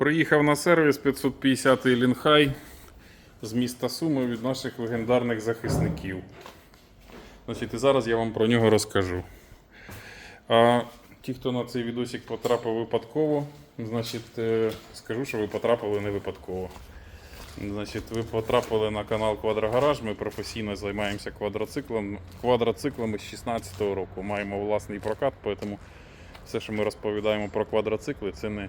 Приїхав на сервіс 550 Лінхай з міста Суми від наших легендарних захисників. Значить, і зараз я вам про нього розкажу. А ті, хто на цей відосик потрапив випадково, значить, е, скажу, що ви потрапили не випадково. Значить, ви потрапили на канал Квадрогараж. Ми професійно займаємося квадроциклом, квадроциклами з 16-го року. Маємо власний прокат, тому все, що ми розповідаємо про квадроцикли, це не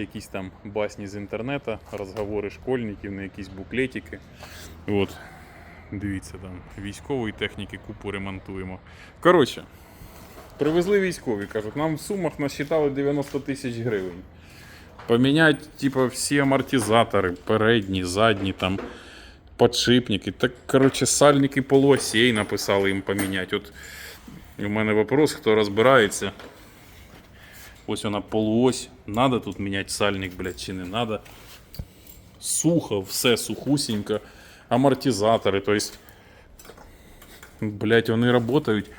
якісь там басні з інтернету, розговори школьників, не якісь буклетики. От. Дивіться, там військової техніки купу ремонтуємо. Коротше, привезли військові, кажуть, нам в сумах насчитали 90 тисяч гривень. Поміняти, типу, всі амортизатори, передні, задні, там, подшипники. Так, коротше, сальники полуосей написали їм поміняти. От у мене вопрос, хто розбирається. Ось вона полуось. Надо тут міняти сальник, блядь, чи не надо. Сухо, все сухусенько. Амортизатори, то есть, блядь, вони працюють.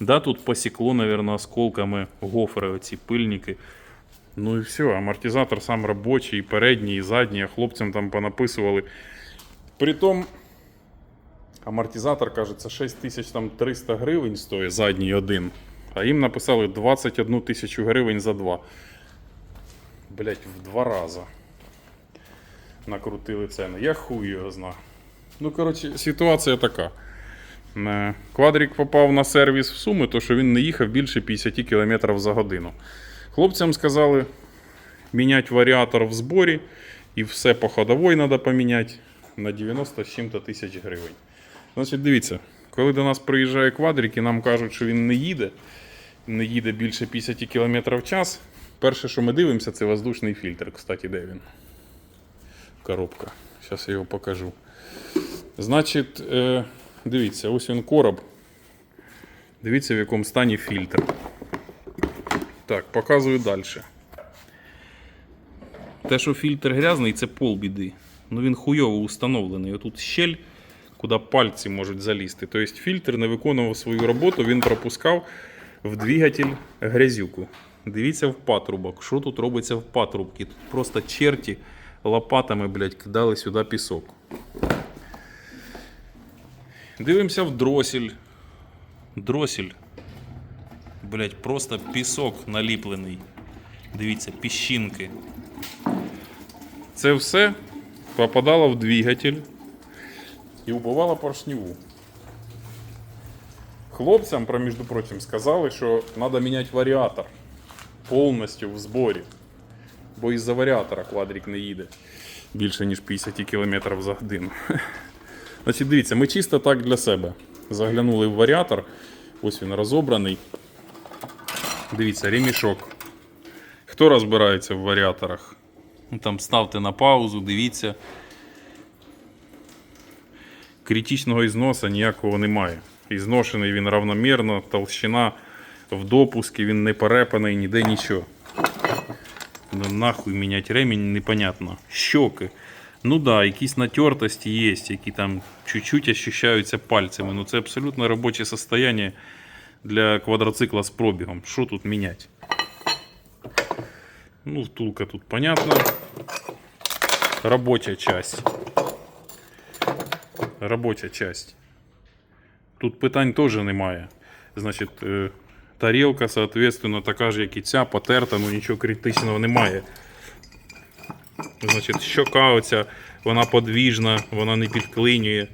Да, тут посекло, наверное, осколками гофри, оці пильники. Ну і все, амортизатор сам робочий, і передній, і задній, а хлопцям там понаписували. Притом, амортизатор, кажеться, 6300 гривень стоїть задній один. А їм написали 21 тисячу гривень за два. Блять, в два рази. Накрутили ціни. Я хуй його знаю. Ну, коротше, ситуація така. Е, Квадрик попав на сервіс в Суми, то що він не їхав більше 50 км за годину. Хлопцям сказали міняти варіатор в зборі і все по ходовій треба поміняти на 90 з чим-то тисяч гривень. Значить, дивіться, коли до нас приїжджає квадрик і нам кажуть, що він не їде, не їде більше 50 км в час. Перше, що ми дивимося, це воздушний фільтр. Кстати, де він? Коробка. Зараз я його покажу. Значить, е, дивіться, ось він короб. Дивіться, в якому стані фільтр. Так, показую далі. Те, що фільтр грязний, це полбіди. Ну він хуйово установлений. Отут щель, куди пальці можуть залізти. Тобто фільтр не виконував свою роботу, він пропускав в двигатель грязюку. Дивіться в патрубок. Що тут робиться в патрубці? Тут просто черті лопатами, блядь, кидали сюди пісок. Дивимося в дросель. Дросель. Блять, просто пісок наліплений. Дивіться, піщинки. Це все попадало в двигатель і убивало поршневу. Хлопцям, про, між прочим, сказали, що треба міняти варіатор повністю в зборі. Бо із-за варіатора квадрик не їде більше, ніж 50 км за годину. Значить, дивіться, ми чисто так для себе. Заглянули в варіатор. Ось він розобраний. Дивіться, ремішок. Хто розбирається в варіаторах? Ну, Там ставте на паузу, дивіться. Критичного ізносу ніякого немає. Ізношений він равномірно, толщина в допуску, він не перепаний, ніде нічого. Ну, нахуй міняти ремінь, непонятно. Щоки. Ну да, якісь натертості є, які там чуть-чуть ощущаються пальцями. Ну це абсолютно робоче состояние для квадроцикла з пробігом. Що тут міняти? Ну, втулка тут понятно. Робоча часть. Робоча часть. Тут питань теж немає. Значить, е, тарілка, соответственно, така ж, як і ця, потерта, ну нічого критичного немає. Значить, щока оця, вона подвіжна, вона не підклинює.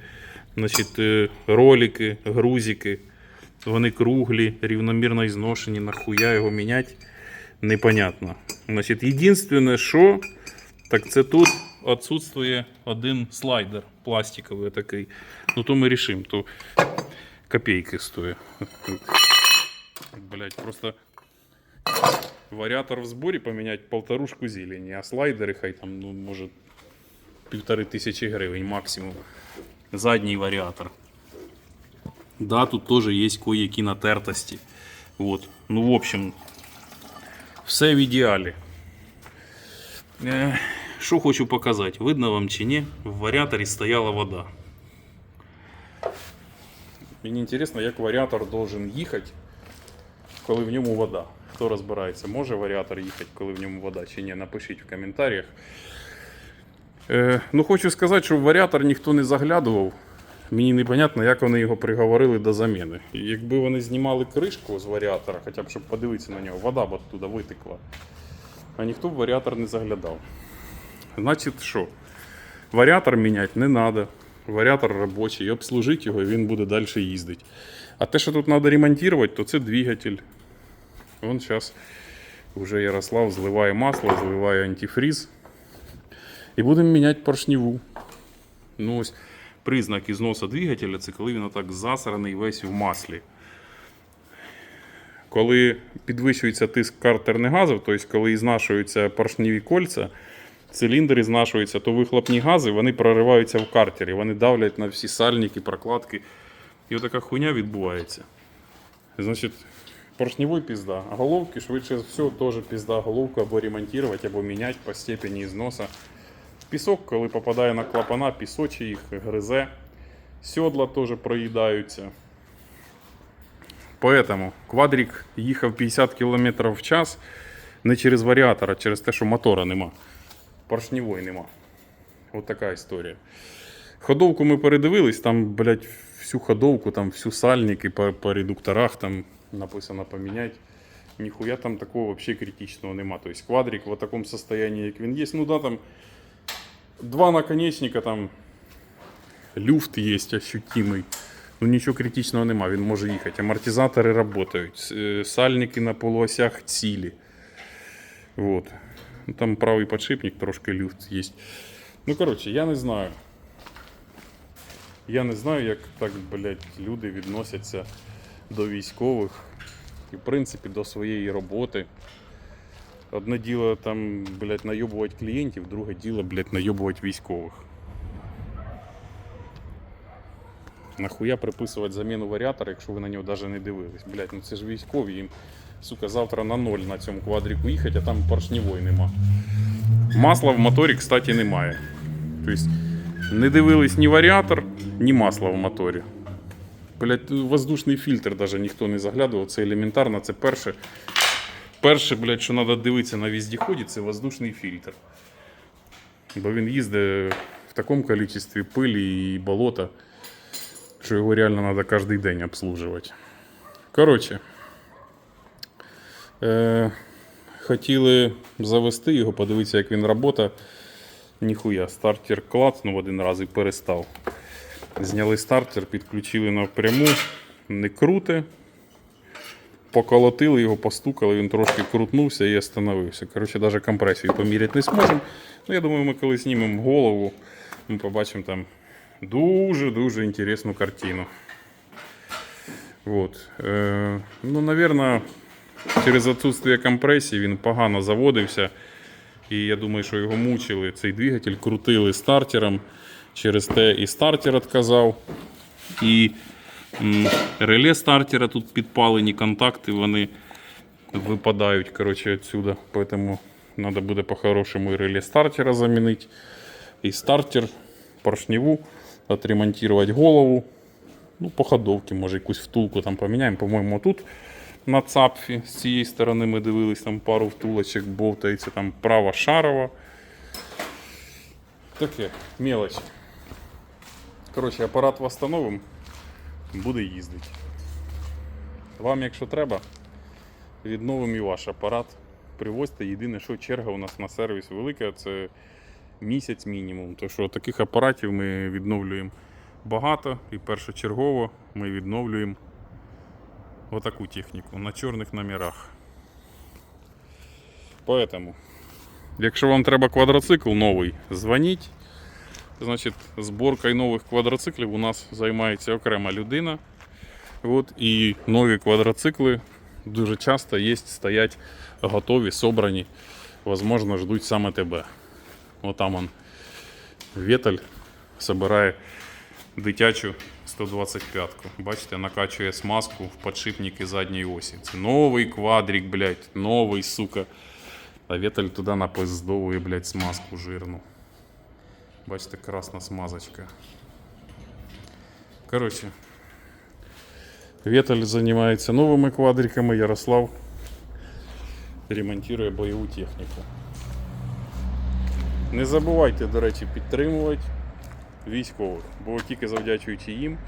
Значить, е, ролики, грузики, вони круглі, рівномірно зношені, нахуя його міняти, непонятно. Значить, єдине, що, так це тут відсутствує один слайдер пластиковий такий. Ну то ми рішимо, то копійки стоїть. Блять, просто варіатор в зборі поміняти полторушку зелені, а слайдери хай там, ну, може, півтори тисячі гривень максимум. Задній варіатор. Да, тут теж є кое-які натертості. Вот. Ну, в общем, все в ідеалі. Що хочу показати, видно вам чи ні, в варіаторі стояла вода. Мені цікаво, як варіатор должен їхати, коли в ньому вода. Хто розбирається, може варіатор їхати, коли в ньому вода чи ні, напишіть в коментарях. Е, ну, хочу сказати, що в варіатор ніхто не заглядував. Мені непонятно, як вони його приговорили до заміни. Якби вони знімали кришку з варіатора, хоча б щоб подивитися на нього, вода б оттуда витекла. А ніхто в варіатор не заглядав. Значить, що? Варіатор міняти не треба. Варіатор робочий, обслужити його, і він буде далі їздити. А те, що тут треба ремонтувати, то це двигатель. Вон зараз вже Ярослав зливає масло, зливає антифріз. І будемо міняти поршневу. Ну ось признак ізносу двигателя це коли він отак засраний весь в маслі. Коли підвищується тиск картерних газів, тобто коли знашуються поршневі кольця, циліндр знашується, то вихлопні гази вони прориваються в картері, вони давлять на всі сальники, прокладки. І отака хуйня відбувається. Значить, поршневой пізда, а головки швидше всього теж пізда. Головку або ремонтувати, або міняти по степені зносу. Пісок, коли попадає на клапана, пісочі їх гризе. Сьодла теж проїдаються. Поэтому квадрик їхав 50 км в час не через варіатор, а через те, що мотора нема. Поршневої нема. От така історія. Ходовку ми передивились, там, блядь, всю ходовку, там всю сальники по, по редукторах там написано поміняти. Ніхуя там такого вообще критичного нема. Тобто квадрик в такому состоянии, як він є. Ну да, там два наконечника, там люфт є ощутимий. Ну нічого критичного нема, він може їхати. Амортизатори працюють, е, сальники на полуосях цілі. Вот. Ну, Там правий подшипник, трошки люфт є. Ну, коротше, я не знаю. Я не знаю, як так, блядь, люди відносяться до військових і, в принципі, до своєї роботи. Одне діло там, блядь, найобувати клієнтів, друге діло, блядь, найобувати військових. Нахуя приписувати заміну варіатора, якщо ви на нього навіть не дивились. Блядь, ну це ж військові, їм, сука, завтра на ноль на цьому квадрику їхати, а там поршневої нема. Масла в моторі, кстати, немає. Тобто не дивились ні варіатор, ні масла в моторі. Блять, воздушний фільтр навіть ніхто не заглядував, це елементарно, це перше. Перше, блядь, що треба дивитися на віздіході, це воздушний фільтр. Бо він їздить в такому кількості пилі і болота, що його реально треба кожен день обслужувати. Коротше, е, хотіли завести його, подивитися, як він працює. Ніхуя, стартер клацнув один раз і перестав. Зняли стартер, підключили напряму, не круте. Поколотили його, постукали, він трошки крутнувся і остановився. Коротше, навіть компресію поміряти не зможемо. Ну, я думаю, ми коли знімемо голову, ми побачимо там дуже-дуже інтересну картину. Вот. Е, ну, наверное, через отсутствие компресії він погано заводився. І я думаю, що його мучили. Цей двигатель крутили стартером. Через те і стартер відказав. І реле стартера тут підпалені контакти, вони випадають коротше, відсюди. Поэтому треба буде по-хорошому і реле стартера замінити. І стартер, поршневу, отремонтувати голову. Ну, по ходовці, може, якусь втулку там поміняємо. По-моєму, тут на цапфі з цієї сторони ми дивились, там пару втулочок бовтається, там права шарова. Таке, мелочь. Коротше, апарат восстановимо, буде їздити. Вам, якщо треба, відновимо і ваш апарат. Привозьте. Єдине, що черга у нас на сервіс велика, це місяць мінімум. То що таких апаратів ми відновлюємо багато і першочергово ми відновлюємо отаку техніку на чорних номерах. Поэтому, якщо вам треба квадроцикл новий, дзвоніть. Значить, зборкою нових квадроциклів у нас займається окрема людина. От, і нові квадроцикли дуже часто є, стоять готові, собрані. Возможно, ждуть саме тебе. Отам он Ветель собирає дитячу 125-ку. Бачите, накачує смазку в подшипники задньої осі. Це новий квадрик, блядь, новий, сука. А Ветель туди напиздовує, блядь, смазку жирну. Бачите, красна смазочка. Коротше, Ветель займається новими квадриками, Ярослав ремонтує бойову техніку. Не забувайте, до речі, підтримувати Військових, бо тільки завдячуючи їм,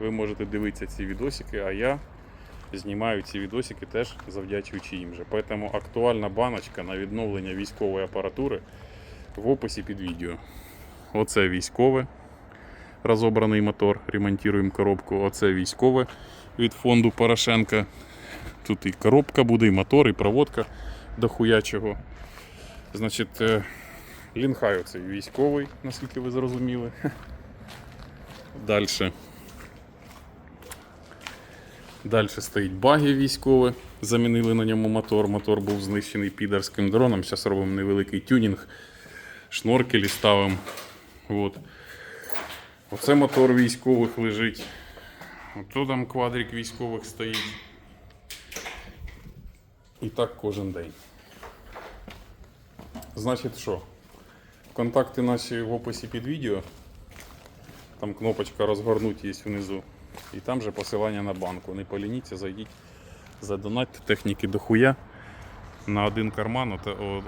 ви можете дивитися ці відосики, а я знімаю ці відосики теж завдячуючи їм же. Поэтому актуальна баночка на відновлення військової апаратури в описі під відео. Оце військове. Розобраний мотор, ремонтуємо коробку. Оце військове від фонду Порошенка. Тут і коробка буде, і мотор, і проводка до хуячого. Значить, е, Лінхай оцей військовий, наскільки ви зрозуміли. Далі. Далі стоїть багі військове. Замінили на ньому мотор. Мотор був знищений підерським дроном. Зараз робимо невеликий тюнінг. Шноркелі ставимо. От. Оце мотор військових лежить. Ото там квадрик військових стоїть. І так кожен день. Значить що? Контакти наші в описі під відео. Там кнопочка розгорнуть є внизу. І там же посилання на банку. Не полініться, зайдіть, задонатьте техніки до хуя. На один карман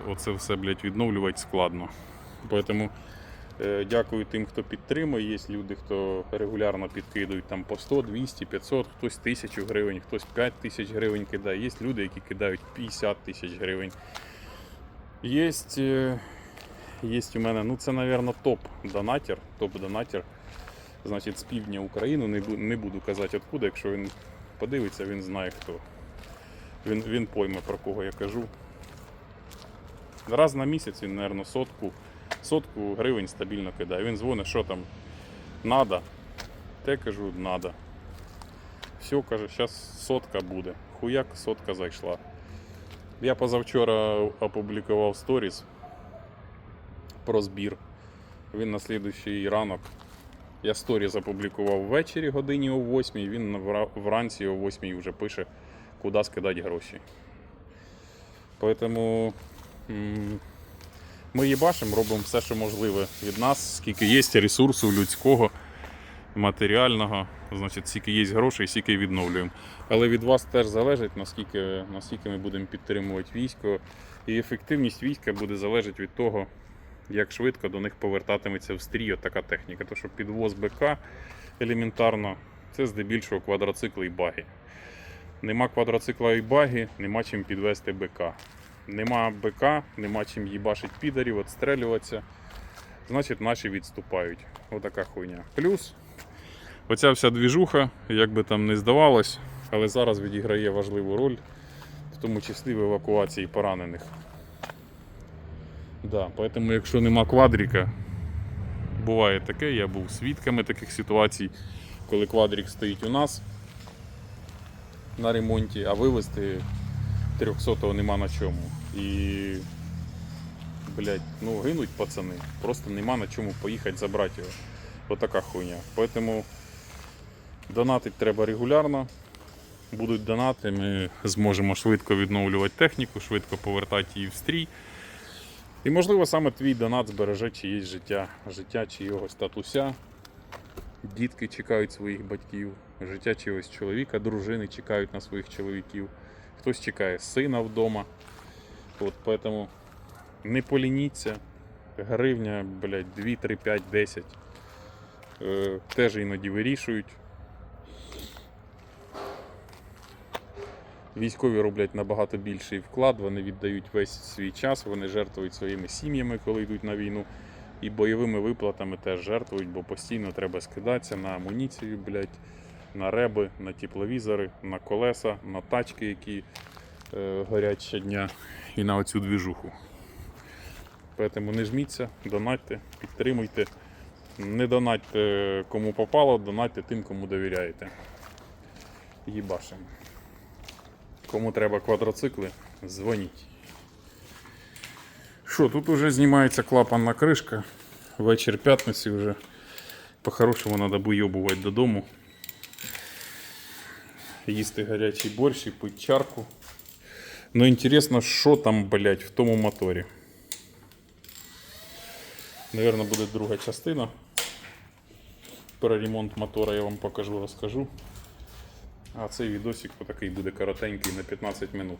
оце все блядь, відновлювати складно. Поэтому е, дякую тим, хто підтримує. Є люди, хто регулярно підкидують там по 100, 200, 500, хтось 1000 гривень, хтось 5 тисяч гривень кидає. Є люди, які кидають 50 тисяч гривень. Є, є у мене, ну це, мабуть, топ-донатер. Топ-донатер. Значить, з півдня України, не, не буду казати откуда, якщо він подивиться, він знає хто. Він, він пойме про кого я кажу. Раз на місяць він, мабуть, сотку, сотку гривень стабільно кидає. Він дзвонить, що там надо. Те кажу, надо. Все, каже, зараз сотка буде. Хуяк, сотка зайшла. Я позавчора опублікував сторіс про збір. Він на слідуючий ранок. Я сторіс опублікував ввечері годині о 8, він вранці о 8 вже пише, куди скидати гроші. Поэтому ми їбашимо, робимо все, що можливе від нас, скільки є ресурсу людського, матеріального, значить, скільки є грошей, стільки й відновлюємо. Але від вас теж залежить, наскільки, наскільки ми будемо підтримувати військо. І ефективність війська буде залежати від того, як швидко до них повертатиметься в стрій така техніка. То що підвоз БК елементарно, це здебільшого квадроцикли і баги. Нема квадроцикла і баги, нема чим підвести БК. Нема БК, нема чим їбашить підарів, відстрелюватися. Значить, наші відступають. Отака хуйня. Плюс оця вся двіжуха, як би там не здавалось, але зараз відіграє важливу роль, в тому числі в евакуації поранених. Да, поэтому, якщо нема квадріка, буває таке, я був свідками таких ситуацій, коли квадрік стоїть у нас на ремонті, а вивезти 300-го нема на чому. І, блядь, ну гинуть пацани, просто нема на чому поїхати забрати його. Отака хуйня. Поэтому донатити треба регулярно. Будуть донати, ми зможемо швидко відновлювати техніку, швидко повертати її в стрій. І можливо саме твій донат збереже чиєсь життя, життя чийогось татуся. Дітки чекають своїх батьків, життя чогось чоловіка, дружини чекають на своїх чоловіків. Хтось чекає сина вдома. От поэтому не полініться. Гривня, блядь, 2, 3, 5, 10. Е, теж іноді вирішують. Військові роблять набагато більший вклад, вони віддають весь свій час, вони жертвують своїми сім'ями, коли йдуть на війну. І бойовими виплатами теж жертвують, бо постійно треба скидатися на амуніцію, блядь, на реби, на тепловізори, на колеса, на тачки, які е, горять щодня, і на оцю двіжуху. Тому не жміться, донатьте, підтримуйте. Не донатьте кому попало, донатьте тим, кому довіряєте. Їбашимо. Кому треба квадроцикли, дзвоніть. Що, тут вже знімається клапанна кришка. Вечір п'ятниці вже. По-хорошому треба вийобувати додому. Їсти гарячий борщ і пити чарку. Ну інтересно, що там, блять, в тому моторі. Наверно, буде друга частина. Про ремонт мотора я вам покажу, розкажу. А цей відосик такий буде коротенький на 15 минут.